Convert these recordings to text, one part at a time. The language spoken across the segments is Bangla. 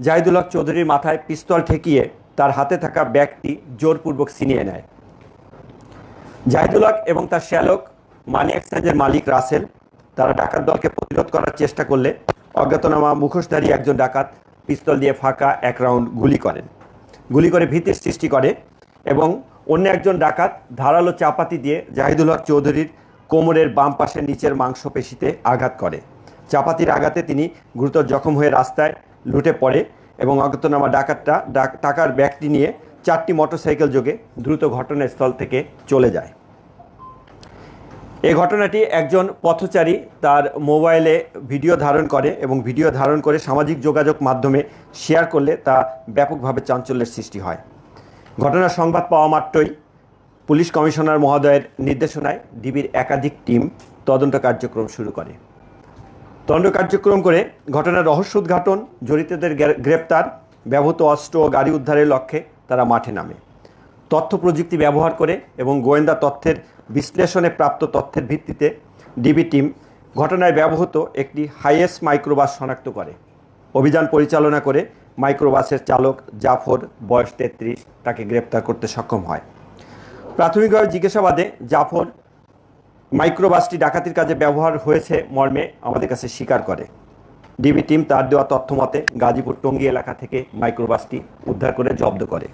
জাহিদুল হক চৌধুরীর মাথায় পিস্তল ঠেকিয়ে তার হাতে থাকা ব্যাগটি জোরপূর্বক ছিনিয়ে নেয়। জাহিদুল হক এবং তার শ্যালক, মানি এক্সচেঞ্জের মালিক রাসেল, তারা ডাকাত দলকে প্রতিরোধ করার চেষ্টা করলে অজ্ঞাতনামা মুখোশধারী একজন ডাকাত পিস্তল দিয়ে ফাঁকা এক রাউন্ড গুলি করেন। গুলি করে ভীতির সৃষ্টি করে এবং অন্য একজন ডাকাত ধারালো চাপাতি দিয়ে জাহিদুল হক চৌধুরীর কোমরের বাম পাশের নিচের মাংসপেশিতে আঘাত করে। চাপাতির আঘাতে তিনি গুরুতর জখম হয়ে রাস্তায় লুটে পড়ে এবং অজ্ঞাতনামা ডাকাতটা ডাক- টাকার ব্যাগটি নিয়ে চারটি মোটরসাইকেল যোগে দ্রুত ঘটনাস্থল থেকে চলে যায়। এই ঘটনাটি একজন পথচারী তার মোবাইলে ভিডিও ধারণ করে এবং ভিডিও ধারণ করে সামাজিক যোগাযোগ মাধ্যমে শেয়ার করলে তা ব্যাপকভাবে চাঞ্চল্যের সৃষ্টি হয়। ঘটনার সংবাদ পাওয়া মাত্রই পুলিশ কমিশনার মহোদয়ের নির্দেশনায় ডিবির একাধিক টিম তদন্ত কার্যক্রম শুরু করে। তদন্ত কার্যক্রম করে ঘটনার রহস্য উদ্ঘাটন, জড়িতদের গ্রেপ্তার, ব্যবহৃত অস্ত্র ও গাড়ি উদ্ধারের লক্ষ্যে তারা মাঠে নামে। তথ্য প্রযুক্তি ব্যবহার করে এবং গোয়েন্দা তথ্যের বিশ্লেষণে প্রাপ্ত তথ্যের ভিত্তিতে ডিবি টিম ঘটনায় ব্যবহৃত একটি হাইয়েস্ট মাইক্রোবাস শনাক্ত করে। অভিযান পরিচালনা করে মাইক্রোবাসের চালক জাফর, বয়স তেত্রিশ, তাকে গ্রেপ্তার করতে সক্ষম হয়। প্রাথমিকভাবে জিজ্ঞাসাবাদে জাফর মাইক্রোবাসটি ডাকাতির কাজে ব্যবহার হয়েছে মর্মে আমাদের কাছে স্বীকার করে। ডিবি টিম তার দেওয়া তথ্য মতে গাজীপুর টঙ্গী এলাকা থেকে মাইক্রোবাসটি উদ্ধার করে জব্দ করে।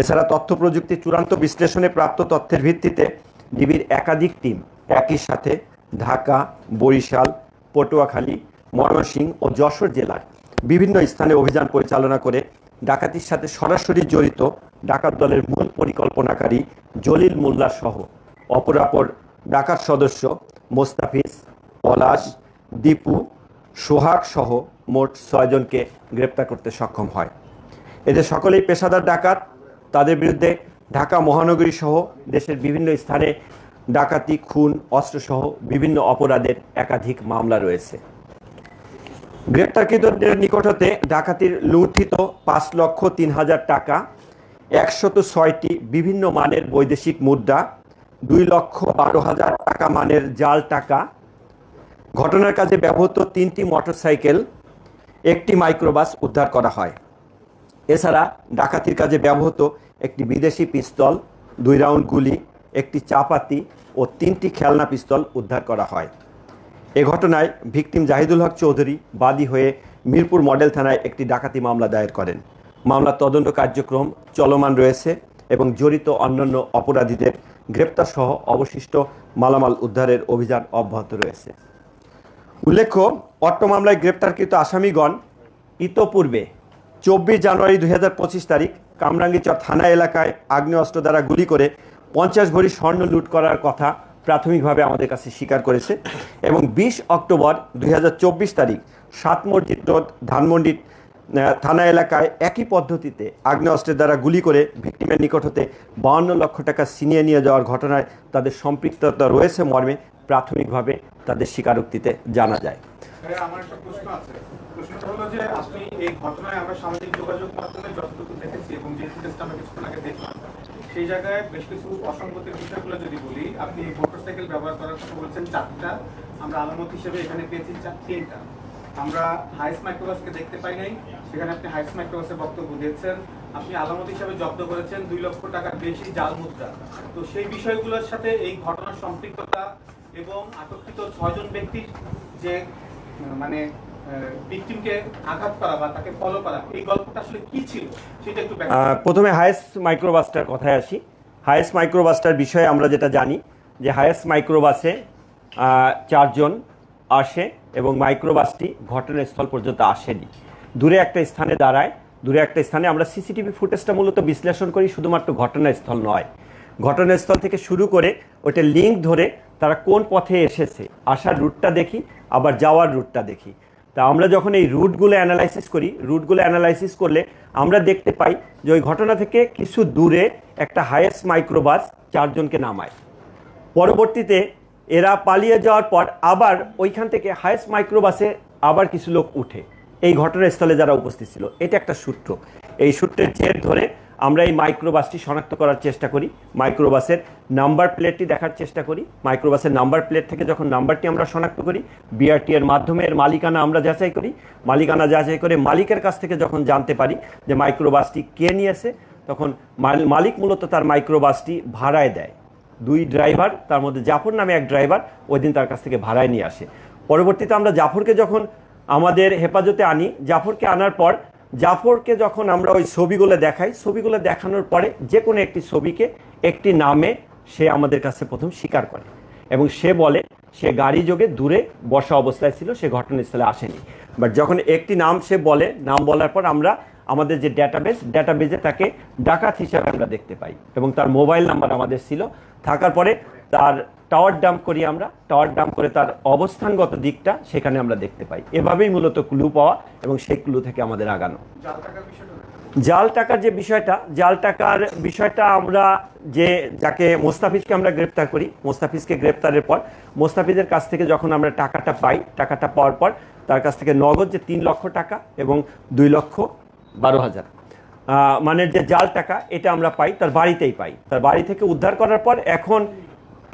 এছাড়া তথ্য প্রযুক্তি চূড়ান্ত বিশ্লেষণে প্রাপ্ত তথ্যের ভিত্তিতে ডিবির একাধিক টিম একই সাথে ঢাকা, বরিশাল, পটুয়াখালী ময়মনসিংহ ও যশোর জেলার বিভিন্ন স্থানে অভিযান পরিচালনা করে ডাকাতির সাথে সরাসরি জড়িত ডাকাত দলের মূল পরিকল্পনাকারী জলিল মোল্লা সহ অপরাপর ডাকাত সদস্য মোস্তাফিজ, পলাশ, দীপু, সোহাগ সহ মোট ছয়জনকে গ্রেপ্তার করতে সক্ষম হয়। এদের সকলেই পেশাদার ডাকাত। তাদের বিরুদ্ধে ঢাকা মহানগরী সহ দেশের বিভিন্ন স্থানে ডাকাতি, খুন, অস্ত্রসহ বিভিন্ন অপরাধের একাধিক মামলা রয়েছে। গ্রেপ্তারকৃতদের নিকট হতে ডাকাতির লুণ্ঠিত পাঁচ লক্ষ তিন হাজার টাকা, একশত ছয়টি বিভিন্ন মানের বৈদেশিক মুদ্রা দুই লক্ষ বারো হাজার টাকা মানের জাল টাকা। ঘটনার কাজে ব্যবহৃত তিনটি মোটরসাইকেল, একটি মাইক্রোবাস উদ্ধার করা হয়। এছাড়া ডাকাতির কাজে ব্যবহৃত একটি বিদেশি পিস্তল, দুই রাউন্ড গুলি, একটি চাপাতি ও তিনটি খেলনা পিস্তল উদ্ধার করা হয়। এ ঘটনায় ভিকটিম জাহিদুল হক চৌধুরী বাদী হয়ে মিরপুর মডেল থানায় একটি ডাকাতি মামলা দায়ের করেন। মামলার তদন্ত কার্যক্রম চলমান রয়েছে এবং জড়িত অন্যান্য অপরাধীদের গ্রেপ্তার সহ অবশিষ্ট মালামাল উদ্ধারের অভিযান অব্যাহত রয়েছে। উল্লেখ্য অট্ট মামলায় গ্রেপ্তারকৃত আসামিগণ ইতোপূর্বে চব্বিশ জানুয়ারি দু হাজার পঁচিশ তারিখ কামরাঙ্গীচর থানা এলাকায় আগ্নেয়াস্ত্র দ্বারা গুলি করে পঞ্চাশ ভরি স্বর্ণ লুট করার কথা প্রাথমিকভাবে আমাদের কাছে স্বীকার করেছে এবং বিশ অক্টোবর দুই হাজার চব্বিশ তারিখ সাত মসজিদ রোড ধানমন্ডি আহ, থানা এলাকায় একই পদ্ধতিতে আগ্নেয়াস্ত্রের দ্বারা গুলি করে ভিক্টিমের নিকট হতে বাউন্ন লক্ষ টাকা ছিনিয়ে নিয়ে যাওয়ার ঘটনায় তাদের সম্পৃক্ততা রয়েছে মর্মে। প্রাথমিকভাবে তাদের স্বীকারোক্তিতে জানা যায়। আমার আমরা চারটা। আলামত হিসেবে এখানে পেয়েছি চার- তিনটা। আমরা হাইস মাইক্রোবাসকে দেখতে পাই নাই। সেখানে আপনি হাইস মাইক্রোবাসের বক্তব্য দিয়েছেন। আপনি আলামত হিসাবে জব্দ করেছেন দুই লক্ষ টাকার বেশি জাল মুদ্রা। তো সেই বিষয়গুলোর সাথে এই ঘটনার সম্পৃক্ততা এবং আটককৃত ছয়জন ব্যক্তির যে মানে আঘাত করা বা তাকে ফলো করা, এই গল্পটা আসলে ছিল? সেটা একটু প্রথমে হায়েস্ট মাইক্রোবাসটার কথায় আসি। হায়েস্ট মাইক্রোবাসটার বিষয়ে আমরা যেটা জানি, যে হায়েস্ট মাইক্রোবাসে চারজন আসে এবং মাইক্রোবাসটি ঘটনাস্থল পর্যন্ত আসেনি। দূরে একটা স্থানে দাঁড়ায়, দূরে একটা স্থানে আমরা সিসিটিভি ফুটেজটা মূলত বিশ্লেষণ করি, শুধুমাত্র ঘটনাস্থল নয়। ঘটনাস্থল থেকে শুরু করে ওটা লিঙ্ক ধরে তারা কোন পথে এসেছে, আসার রুটটা দেখি, আবার যাওয়ার রুটটা দেখি। তা আমরা যখন এই রুটগুলো অ্যানালাইসিস করি রুটগুলো অ্যানালাইসিস করলে আমরা দেখতে পাই যে ওই ঘটনা থেকে কিছু দূরে একটা হায়েস্ট মাইক্রোবাস চারজনকে নামায়। পরবর্তীতে এরা পালিয়ে যাওয়ার পর আবার ওইখান থেকে হায়েস্ট মাইক্রোবাসে আবার কিছু লোক উঠে। এই ঘটনাস্থলে যারা উপস্থিত ছিল, এটা একটা সূত্র। এই সূত্রের জের ধরে আমরা এই মাইক্রোবাসটি শনাক্ত করার চেষ্টা করি মাইক্রোবাসের নাম্বার প্লেটটি দেখার চেষ্টা করি। মাইক্রোবাসের নাম্বার প্লেট থেকে যখন নাম্বারটি আমরা শনাক্ত করি বিআরটি এর মাধ্যমে এর মালিকানা আমরা যাচাই করি। মালিকানা যাচাই করে মালিকের কাছ থেকে যখন জানতে পারি যে মাইক্রোবাসটি কে নিয়েছে, তখন মাল- মালিক মূলত তার মাইক্রোবাসটি ভাড়ায় দেয়। দুই ড্রাইভার তার মধ্যে জাফর নামে এক ড্রাইভার ওই দিন তার কাছ থেকে ভাড়ায় নিয়ে আসে। পরবর্তীতে আমরা জাফরকে যখন আমাদের হেফাজতে আনি, জাফরকে আনার পর জাফরকে যখন আমরা ওই ছবিগুলো দেখাই, ছবিগুলো দেখানোর পরে যে কোনো একটি ছবিকে একটি নামে সে আমাদের কাছে প্রথম স্বীকার করে এবং সে বলে সে গাড়ি যোগে দূরে বসা অবস্থায় ছিল, সে ঘটনাস্থলে আসেনি। বাট যখন একটি নাম সে বলে, নাম বলার পর আমরা আমাদের যে ডেটাবেস ডেটাবেজে তাকে ডাকাত হিসাবে আমরা দেখতে পাই এবং তার মোবাইল নাম্বার আমাদের ছিল। থাকার পরে তার টাওয়ার ডাম্প করি আমরা টাওয়ার ডাম্প করে তার অবস্থানগত দিকটা সেখানে আমরা দেখতে পাই। এভাবেই মূলত ক্লু পাওয়া এবং সেই ক্লু থেকে আমাদের আগানো। জাল টাকার জাল টাকার যে বিষয়টা, জাল টাকার বিষয়টা আমরা যে, যাকে মোস্তাফিজকে আমরা গ্রেপ্তার করি, মোস্তাফিজকে গ্রেপ্তারের পর মোস্তাফিজের কাছ থেকে যখন আমরা টাকাটা পাই, টাকাটা পাওয়ার পর তার কাছ থেকে নগদ যে তিন লক্ষ টাকা এবং দুই লক্ষ বারো হাজার। মানে যে জাল টাকা, এটা আমরা পাই, তার বাড়িতেই পাই। তার বাড়ি থেকে উদ্ধার করার পর এখন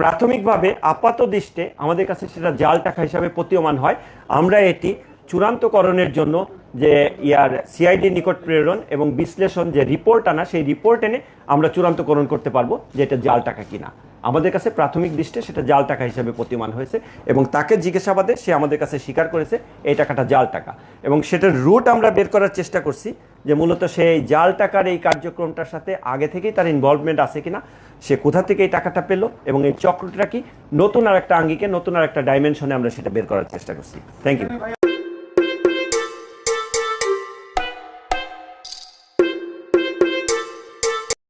প্রাথমিকভাবে আপাত দৃষ্টে আমাদের কাছে সেটা জাল টাকা হিসাবে প্রতীয়মান হয়। আমরা এটি চূড়ান্তকরণের জন্য যে ইয়ার সিআইডি নিকট প্রেরণ এবং বিশ্লেষণ যে রিপোর্ট আনা, সেই রিপোর্ট এনে আমরা চূড়ান্তকরণ করতে পারব যে এটা জাল টাকা কিনা। আমাদের কাছে প্রাথমিক দৃষ্টে সেটা জাল টাকা হিসেবে প্রতীয়মান হয়েছে এবং তাকে জিজ্ঞাসাবাদে সে আমাদের কাছে স্বীকার করেছে, এই টাকাটা জাল টাকা। এবং সেটার রুট আমরা বের করার চেষ্টা করছি যে মূলত সেই জাল টাকার এই কার্যক্রমটার সাথে আগে থেকেই তার ইনভলভমেন্ট আছে কিনা, সে কোথা থেকে এই টাকাটা পেল এবং এই চক্রটা কি নতুন আর একটা আঙ্গিকে, নতুন আর একটা ডাইমেনশনে আমরা সেটা বের করার চেষ্টা করছি। Thank you